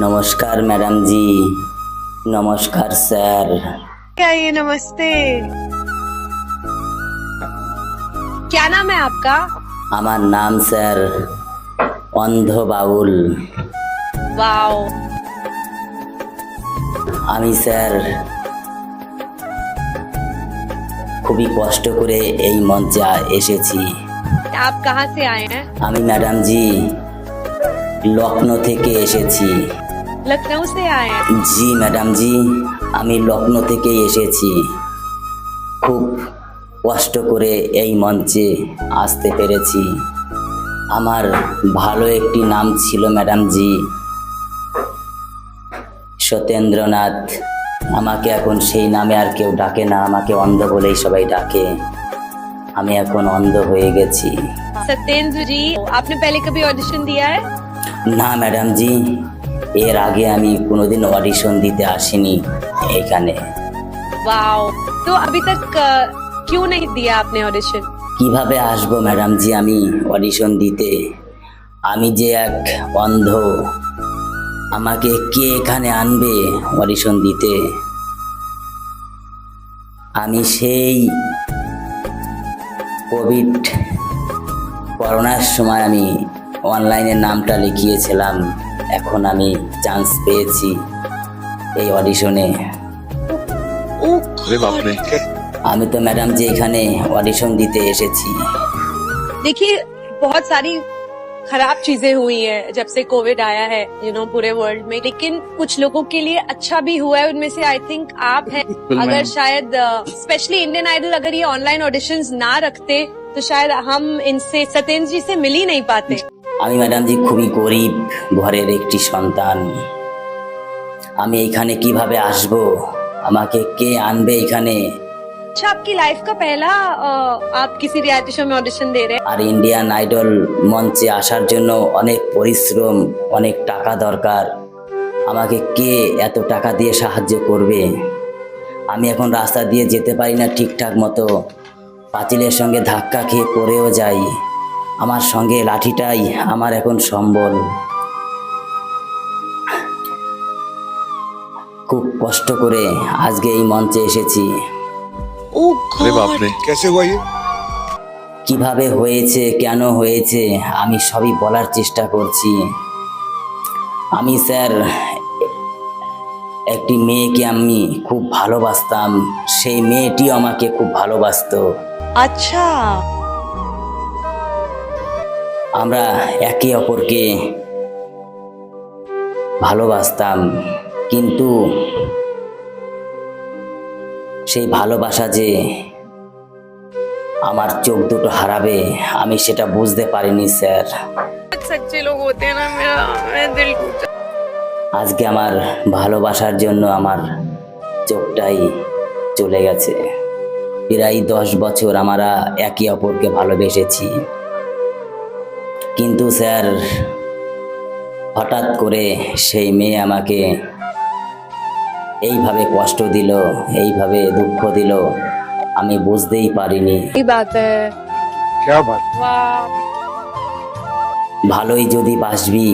हाय নমস্কার ম্যাডাম জি নমস্কার স্যার क्या ये नमस्ते क्या नाम है आपका আমার নাম স্যার অন্ধ বাউল वाओ আমি স্যার খুবই কষ্ট করে এই মঞ্চে আ- এসেছি आप कहाँ से आए हैं আমি ম্যাডাম জি লখনৌ থেকে এসেছি लखनऊ से आए हैं জি ম্যাডাম জি আমি লখনৌ থেকে এসেছি খুব কষ্ট করে এই মঞ্চে আসতে পেরেছি আমার ভালো একটি নাম ছিল ম্যাডাম জি সত্যেন্দ্রনাথ আমাকে এখন সেই নামে আর কেউ ডাকে না আমাকে অন্ধ বলেই সবাই ডাকে আমি এখন অন্ধ হয়ে গেছি सत्येंद्र जी आपने पहले कभी ऑडिशन दिया है না ম্যাডাম জি এর আগে আমি কোনোদিন অডিশন দিতে আসিনি এখানে वाओ तो अभी तक अ, क्यों नहीं दिया आपने ऑडिशन কিভাবে আসবো ম্যাডাম জি আমি অডিশন দিতে আমি যে এক অন্ধ আমাকে কে এখানে আনবে অডিশন দিতে আমি সেই কোভিড করোনার সময় আমি অনলাইনে নামটা লিখিয়েছিলাম এখন আমি চান্স পেয়েছি এই অডিশনে अरे बाप रे আমি তো ম্যাডাম যে এখানে অডিশন দিতে এসেছি देखिए बहुत सारी खराब चीजें हुई हैं जब से कोविड आया है यू नो पूरे वर्ल्ड में लेकिन कुछ लोगों के लिए अच्छा भी हुआ है उनमें से आई थिंक आप हैं अगर शायद स्पेशली इंडियन आइडल अगर ये ऑनलाइन ऑडिशंस ना रखते तो शायद हम इनसे सत्येंद्र जी से मिल ही नहीं पाते আমি ম্যাডাম জি খুবই গরিব ঘরের একটি সন্তান আমি এখানে কিভাবে আসব আমাকে কে আনবে এখানে अच्छा आपकी लाइफ का पहला अ, आप किसी रियलिटी शो में ऑडिशन दे रहे हैं আর ইন্ডিয়ান আইডল মঞ্চে আসার জন্য অনেক পরিশ্রম অনেক টাকা দরকার আমাকে কে এত টাকা দিয়ে সাহায্য করবে আমি এখন রাস্তা দিয়ে যেতে পারি না ঠিকঠাক মতো পাঁচিলের সঙ্গে ধাক্কা খেয়ে পড়েও যাই আমার সঙ্গে লাঠিটাই আমার এখন সম্বল। খুব কষ্ট করে আজকে এই মঞ্চে এসেছি। কীভাবে হয়েছে কেন হয়েছে আমি সবই বলার চেষ্টা করছি। আমি স্যার একটি মেয়েকে আমি খুব ভালোবাসতাম। সেই মেয়েটিও আমাকে খুব ভালোবাসত। আচ্ছা। আমরা একে অপরকে ভালোবাসতাম কিন্তু সেই ভালোবাসা যে আমার চোখ দুটো হারাবে আমি সেটা বুঝতে পারিনি স্যার। আজকে আমার ভালোবাসার জন্য আমার চোখটাই চলে গেছে। প্রায় দশ বছর আমরা একে অপরকে ভালোবেসেছি। কিন্তু স্যার হঠাৎ করে সেই মেয়ে আমাকে এইভাবে কষ্ট দিল এইভাবে দুঃখ দিল আমি বুঝতেই পারিনি। ভালোই যদি বাসবি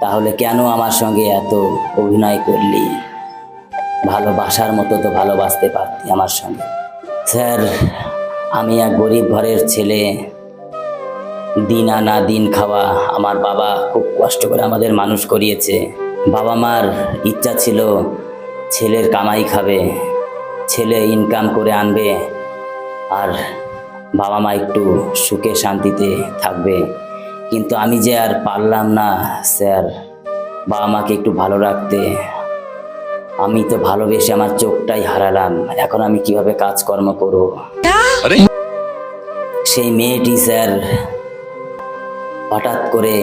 তাহলে কেন আমার সঙ্গে এত অভিনয় করলি? ভালোবাসার মতো তো ভালোবাসতে পারতি আমার সঙ্গে। স্যার আমি এক গরিব ঘরের ছেলে দিন আনা দিন খাওয়া আমার বাবা খুব কষ্ট করে আমাদের মানুষ করিয়েছে। বাবা মার ইচ্ছা ছিল ছেলের কামাই খাবে ছেলে ইনকাম করে আনবে আর বাবা মা একটু সুখে শান্তিতে থাকবে। কিন্তু আমি যে আর পারলাম না স্যার বাবা মাকে একটু ভালো রাখতে আমি তো ভালোবেসে আমার চোখটাই হারালাম। এখন আমি কীভাবে কাজকর্ম করব? সেই মেয়েটি স্যার হঠাৎ করে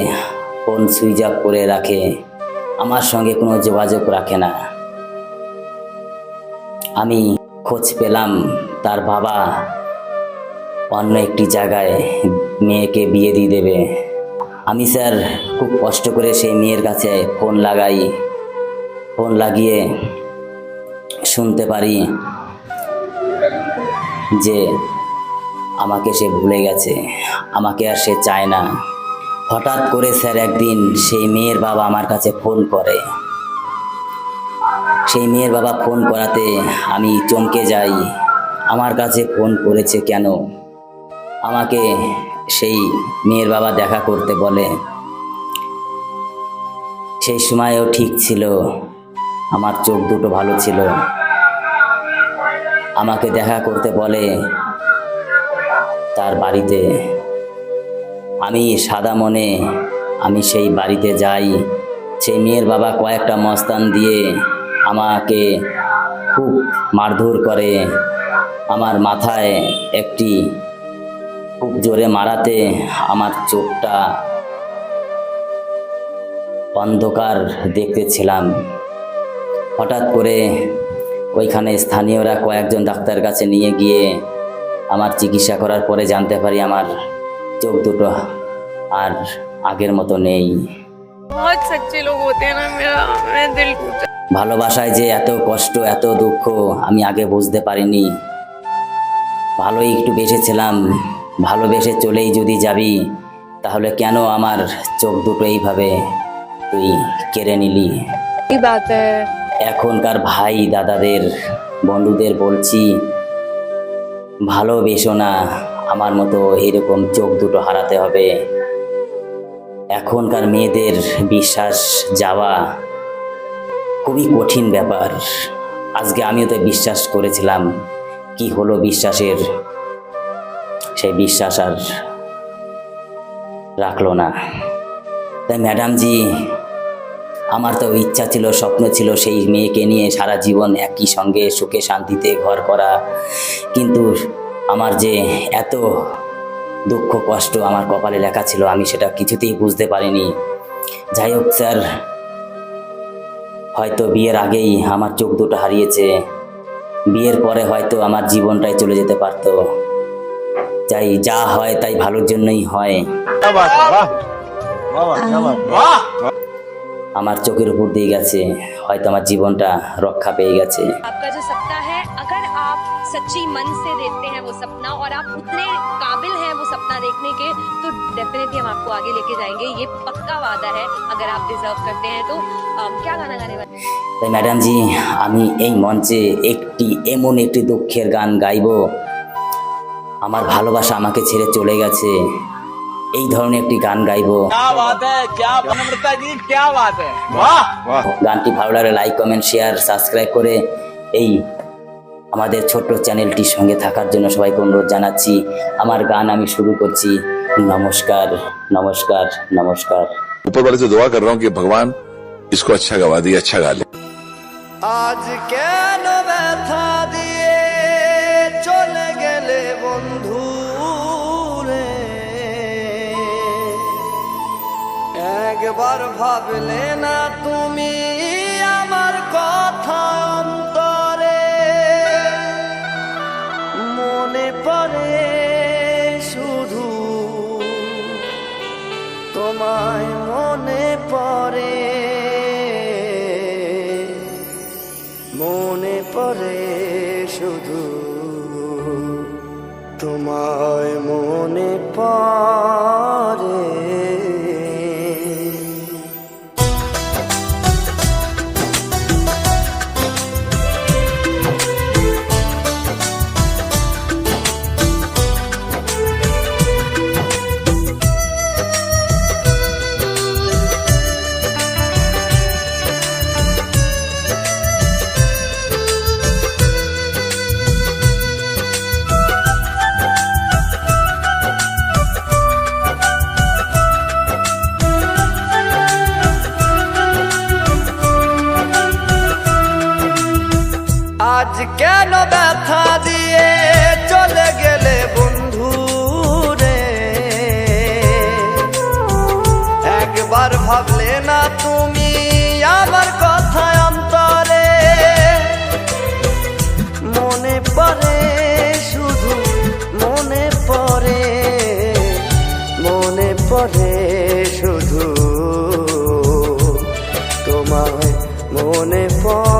ফোন সুইচ অফ করে রাখে, আমার সঙ্গে কোনো যোগাযোগ রাখে না। আমি খোঁজ পেলাম তার বাবা অন্য একটি জায়গায় মেয়েকে বিয়ে দিয়ে দেবে। আমি স্যার খুব কষ্ট করে সেই মেয়ের কাছে ফোন লাগাই। ফোন লাগিয়ে শুনতে পারি যে আমাকে সে ভুলে গেছে, আমাকে আর সে চায় না। হঠাৎ করে স্যার একদিন সেই মেয়ের বাবা আমার কাছে ফোন করে। সেই মেয়ের বাবা ফোন করাতে আমি চমকে যাই। আমার কাছে ফোন করেছে কেন? আমাকে সেই মেয়ের বাবা দেখা করতে বলে। সেই সময়ও ঠিক ছিল। আমার চোখ দুটো ভালো ছিল। আমাকে দেখা করতে বলে তার বাড়িতে আমি সাদা মনে, আমি সেই বাড়িতে যাই। সেই মেয়ের বাবা কয়েকটা মস্তান দিয়ে আমাকে খুব মারধর করে। আমার মাথায় একটি খুব জোরে মারাতে আমার চোখটা অন্ধকার দেখতেছিলাম। হঠাৎ করে ওইখানে স্থানীয়রা কয়েকজন ডাক্তার কাছে নিয়ে গিয়ে আমার চিকিৎসা করার পরে জানতে পারি আমার চোখ দুটো আর আগের মতো নেই। ভালোবাসায় যে এত কষ্ট এত দুঃখ আমি আগে বুঝতে পারিনি। ভালোই একটু বেসেছিলাম ভালোবেসে চলেই যদি যাবি তাহলে কেন আমার চোখ দুটো এইভাবে তুই কেড়ে নিলি? এখনকার ভাই দাদাদের বন্ধুদের বলছি ভালোবেসো না আমার মতো এরকম চোখ দুটো হারাতে হবে। এখনকার মেয়েদের বিশ্বাস যাওয়া খুবই কঠিন ব্যাপার। আজকে আমিও তো বিশ্বাস করেছিলাম কি হলো বিশ্বাসের। সেই বিশ্বাস আর রাখল না। তাই ম্যাডামজি, আমার তো ইচ্ছা ছিল, স্বপ্ন ছিল সেই মেয়েকে নিয়ে সারা জীবন একই সঙ্গে সুখে শান্তিতে ঘর করা। কিন্তু আমার যে এত দুঃখ, কষ্ট আমার কপালে লেখা ছিল, আমি সেটা কিছুতেই বুঝতে পারিনি। যাই হোক স্যার, হয়তো বিয়ের আগেই আমার চোখ দুটো হারিয়েছে। বিয়ের পরে হয়তো আমার জীবনটাই চলে যেতে পারত। যাই, যা হয় তাই ভালোর জন্যই হয়। আমার চোখের উপর দিয়ে গেছে, হয়তো আমার জীবনটা রক্ষা পেয়ে গেছে। सच्ची मन से देखते हैं वो सपना और आप उतने काबिल हैं वो सपना देखने के तो डेफिनेटली हम आपको आगे लेके जाएंगे ये पक्का वादा है अगर आप डिजर्व करते हैं तो अम, क्या गाना गाने वाले हैं? তাই ম্যাডামজি আমি এই মঞ্চে একটি এমন একটি দুঃখের গান গাইব আমার ভালোবাসা আমাকে ছেড়ে চলে গেছে এই ধরনের একটি গান গাইব क्या बात है क्या नम्रता जी क्या बात है वाह वाह গানটি ভালো লাগলে লাইক কমেন্ট শেয়ার সাবস্ক্রাইব করে এই আমাদের ছোট্ট চ্যানেলটির সঙ্গে থাকার জন্য সবাইকে অনুরোধ জানাচ্ছি আমার গান আমি শুরু করছি নমস্কার নমস্কার নমস্কার ऊपर वाले से दुआ कर रहा हूँ कि भगवान इसको अच्छा गवा दिए अच्छा गा ले আজ কেন ব্যথা দিয়ে চলে গেলে বন্ধু রে একবার ভাবলে না তুমি আমার কথা মনে কেন ব্যথা দিয়ে চলে গেলে বন্ধু রে? একবার ভাবলে না তুমি আমার কথা অন্তরে। মনে পড়ে শুধু, মনে পড়ে মনে পড়ে শুধু। তোমায় মনে পড়ে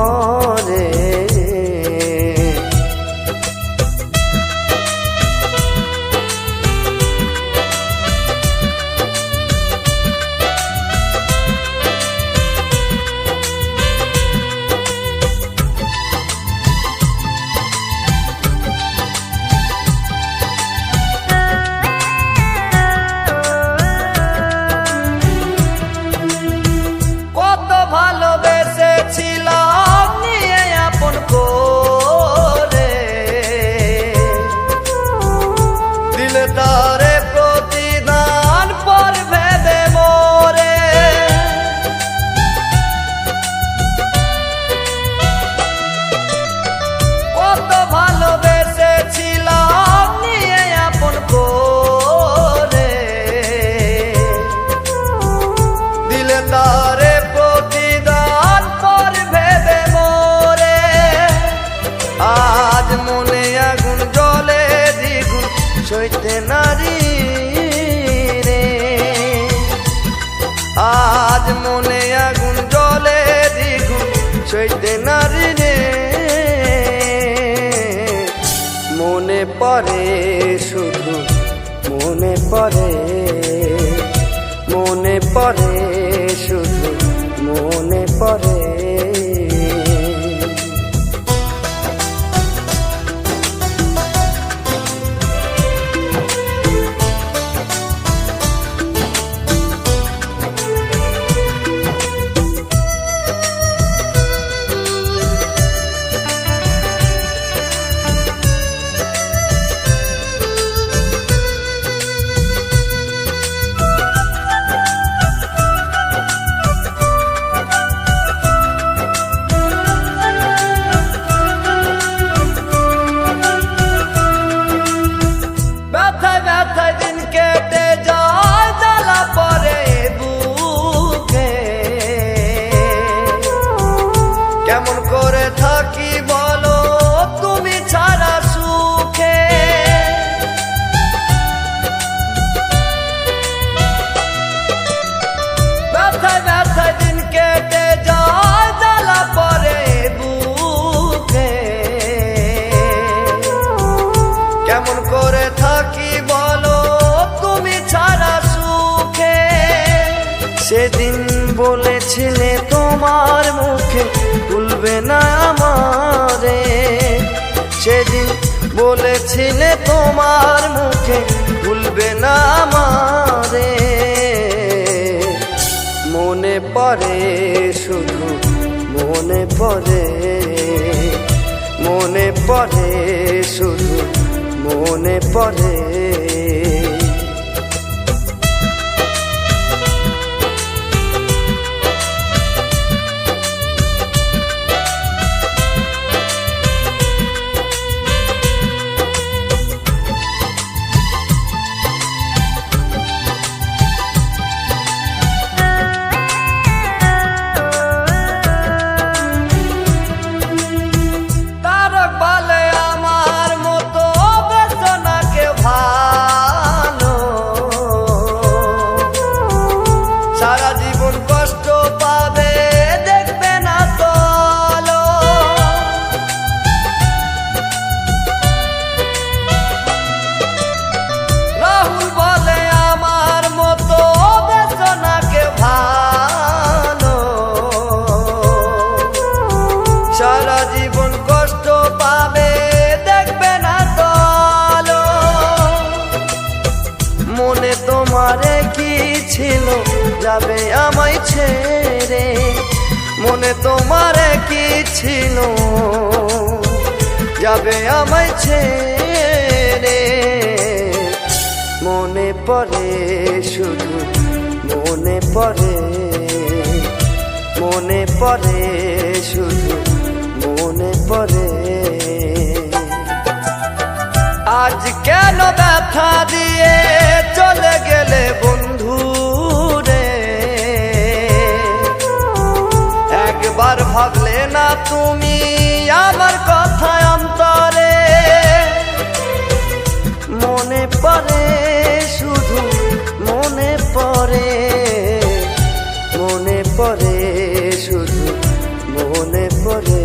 পড়ে মনে পরে শুধু মনে পড়ে আমারে। মনে পড়ে শুধু মনে পড়ে। মনে পড়ে শুধু মনে পড়ে। জীবন কষ্ট পাবে, দেখবে না দলো মনে তোমারে কি ছিল, যাবে আমায় ছেড়ে। মনে তোমারে কি ছিল, যাবে আমায় ছেড়ে। মনে পড়ে শুধু, মনে পড়ে মনে পড়ে শুধু। পড়ে আজ কেন ব্যথা দিয়ে চলে গেলে বন্ধু রে? একবার ভাবলে না তুমি আমার কথা অন্তরে। মনে পড়ে শুধু, মনে পড়ে মনে পড়ে শুধু, মনে পড়ে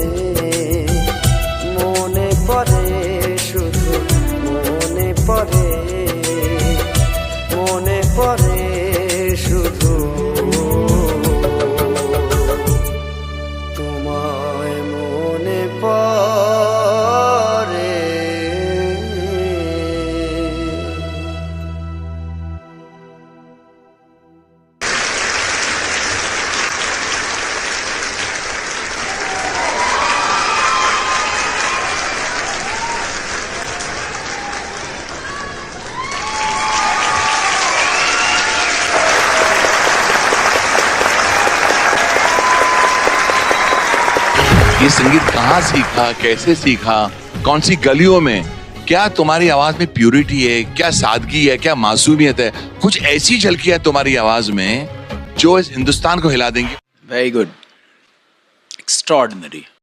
ये संगीत कहाँ सीखा? कैसे सीखा? कौन सी गलियों में? क्या तुम्हारी आवाज़ में प्योरिटी है? क्या सादगी है? क्या मासूमियत है? कुछ ऐसी झलकी है तुम्हारी आवाज़ में जो इस हिंदुस्तान को हिला देंगी। Very good extraordinary